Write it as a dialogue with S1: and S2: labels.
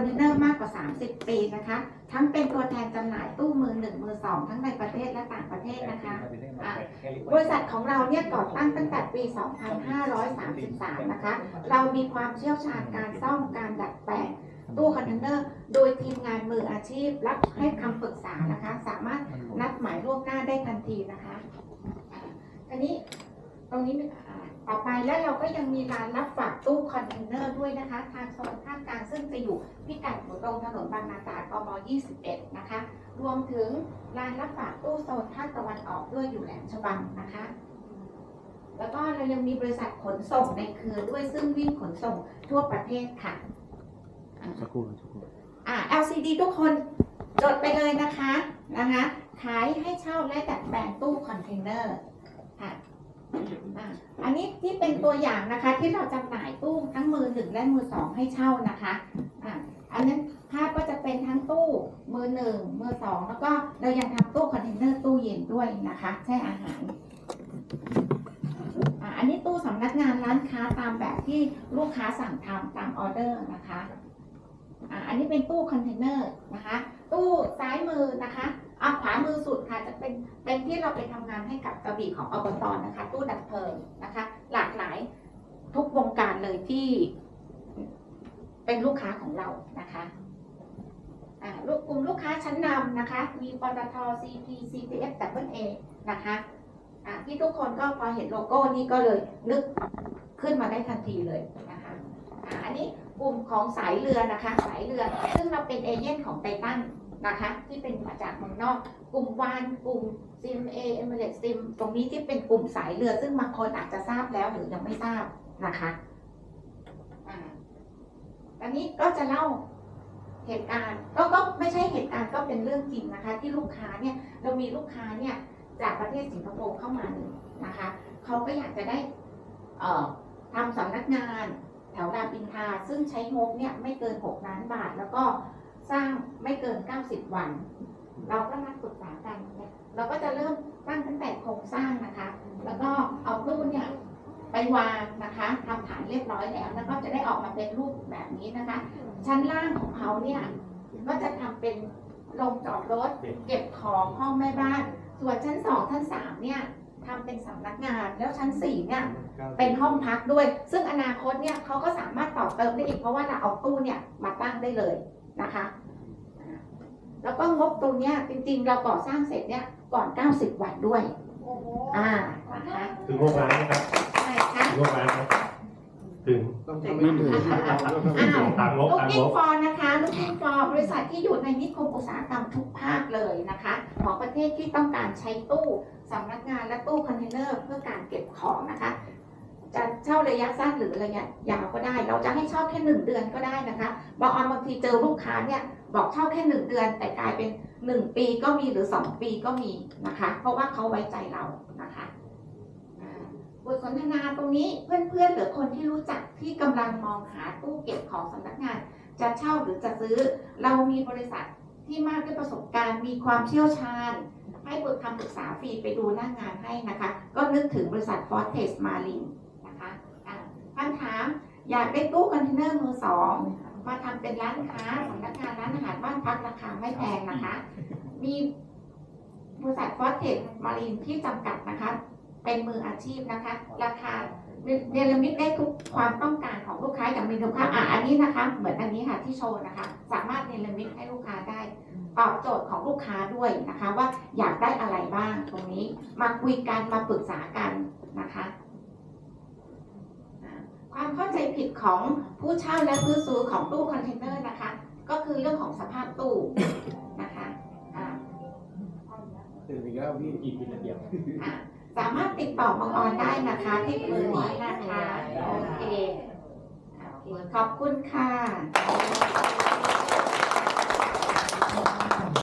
S1: อนเทนเนอร์มากกว่า 30 ปีนะคะ ทั้งเป็นตัวแทนจำหน่ายตู้มือหนึ่งมือสองทั้งในประเทศและต่างประเทศนะคะอะบริษัทของเราเนี่ยก่อตั้งตั้งแต่ปี 2533 นะคะ เรามีความเชี่ยวชาญการซ่อมการดัดแปลงตู้คอนเทนเนอร์ โดยทีมงานมืออาชีพรับให้คำปรึกษานะคะ สามารถนัดหมายล่วงหน้าได้ทันทีนะคะอ่าอันนี้ตรงนี้เป็นอ่า ต่อไปแล้วเราก็ยังมีร้านรับฝากตู้คอนเทนเนอร์ด้วยนะคะ ทางโซนภาคกลางซึ่งจะอยู่พิกัดอยู่ตรงถนนบางนาตราดกม21 นะคะ รวมถึงร้านรับฝากตู้โซนภาคตะวันออกด้วยอยู่แหลมฉบังนะคะ แล้วก็เรายังมีบริษัทขนส่งในเครือด้วยซึ่งวิ่งขนส่งทั่วประเทศค่ะ
S2: สักครู่สักครู่
S1: อ่า LCD ทุกคนจดไปเลยนะคะนะคะ ขายให้เช่าและดัดแปลงตู้คอนเทนเนอร์ค่ะ อันนี้ที่เป็นตัวอย่างนะคะที่เราจำหน่ายตู้ทั้งมือหนึ่งและมือสองให้เช่านะคะอันนั้นภาพก็จะเป็นทั้งตู้มือหนึ่งมือสองแล้วก็เรายังทำตู้คอนเทนเนอร์ตู้เย็นด้วยนะคะแช่อาหาร อันนี้ตู้สำนักงานร้านค้าตามแบบที่ลูกค้าสั่งทำตามออเดอร์นะคะอันนี้เป็นตู้คอนเทนเนอร์นะคะ ตู้ซ้ายมือนะคะอ่าขวามือสุดค่ะจะ เป็นเป็นที่เราไปทำงานให้กับกระบี่ของอบตนะคะตู้ดับเพลิงนะคะ หลากหลายทุกวงการเลยที่เป็นลูกค้าของเรานะคะอ่าลูกกลุ่มลูกค้าชั้นนำนะคะ มีปตท CP CPF W A นะคะอ่าที่ทุกคนก็พอเห็นโลโก้นี้ก็เลยนึกขึ้นมาได้ทันทีเลยนะคะอันนี้กลุ่มของสายเรือนะคะ สายเรือ ซึ่งเราเป็นเอเย่นของไททัน นะคะที่เป็นมาจากเมืองนอก กลุ่มวานกลุ่มซิมเอเอเมเรตซิมตรงนี้ที่เป็นกลุ่มสายเรือ ซึ่งบางคนอาจจะทราบแล้วหรือยังไม่ทราบนะคะอันนี้ก็จะเล่าเหตุการณ์ก็ก็ไม่ใช่เหตุการณ์ก็เป็นเรื่องจริงนะคะ ที่ลูกค้าเนี่ยเรามีลูกค้าเนี่ยจากประเทศสิงคโปร์เข้ามานะคะเขาก็อยากจะได้เทำสำนักงานแถวรามอินทาซึ่งใช้งบเนี่ยไม่เกิน 6 ล้านบาท แล้วก็ สร้างไม่เกิน 90 วัน เราก็นัดปรึกษากัน เราก็จะเริ่มตั้งตั้งแต่โครงสร้างนะคะ แล้วก็เอาตู้เนี่ยไปวางนะคะทำฐานเรียบร้อยแล้ว แล้วก็จะได้ออกมาเป็นรูปแบบนี้นะคะ ชั้นล่างของเขาเนี่ยก็จะทำเป็นโรงจอดรถ เก็บของห้องแม่บ้าน ส่วนชั้นสองชั้นสามเนี่ยทำเป็นสำนักงาน แล้วชั้นสี่เนี่ยเป็นห้องพักด้วย ซึ่งอนาคตเนี่ยเขาก็สามารถต่อเติมได้อีกเพราะว่าเราเอาตู้เนี่ยมาตั้งได้เลย นะคะอ่าแล้วก็งบตรงเนี้ยจริงๆ เราก่อสร้างเสร็จเนี่ยก่อน 90 วันด้วยอ่านะคะ
S3: ถึงหกล้านนะครับ
S1: ใช่ค่ะ
S3: ถึงหกล้านครับถึง
S2: ไม่ถึง
S1: อ้าว
S3: ตามงบ
S1: ลูก
S3: ตาม
S1: กิ้
S3: ง
S1: ง
S3: บ
S1: ฟอร์นะคะลูกกิ้งฟอร์บริษัทที่อยู่ในนิคมอุตสาหกรรมทุกภาคเลยนะคะของประเทศที่ต้องการใช้ตู้สำนักงานและตู้คอนเทนเนอร์เพื่อการเก็บของนะคะจะเช่า ระยะสั้นหรือระยะยาวก็ได้ เราจะให้เช่าแค่หนึ่งเดือนก็ได้นะคะบางออนบางทีเจอลูกค้าเนี่ยบอกเช่าแค่หนึ่งเดือน แต่กลายเป็นหนึ่งปีก็มีหรือสองปีก็มีนะคะ เพราะว่าเขาไว้ใจเรานะคะบทสนทนาตรงนี้เพื่อนๆหรือคนที่รู้จักที่กำลังมองหาตู้เก็บของสำนักงาน จะเช่าหรือจะซื้อ เรามีบริษัทที่มากด้วยประสบการณ์ มีความเชี่ยวชาญ ให้บทคำปรึกษาฟรีไปดูหน้างงานให้นะคะ ก็นึกถึงบริษัท Fortes Marine น คำถาม อยากได้ตู้คอนเทนเนอร์มือสองมาทำเป็นร้านค้าสำนักงานร้านอาหารบ้านพักราคาไม่แพงนะคะ มีบริษัท Fortes Marine ที่จำกัดนะคะ เป็นมืออาชีพนะคะ ราคาเนรมิตได้ทุกความต้องการของลูกค้าอย่างมีลูกค้าอะอันนี้นะคะ เหมือนอันนี้ค่ะที่โชว์นะคะ สามารถเนรมิตให้ลูกค้าได้ตอบโจทย์ของลูกค้าด้วยนะคะ ว่าอยากได้อะไรบ้างตรงนี้ มาคุยกันมาปรึกษากันนะคะอ่าความ เข้าใจผิดของผู้เช่าและผู้ซื้อของตู้คอนเทนเนอร์นะคะ ก็คือเรื่องของสภาพตู้นะคะอ่า
S4: ตื่นอีกแล้วพี่
S3: อีกทีละเดียว
S1: อะสามารถติดต่อบางออนได้นะคะที่เบอร์นี้นะคะโอเคโอเคขอบคุณค่ะ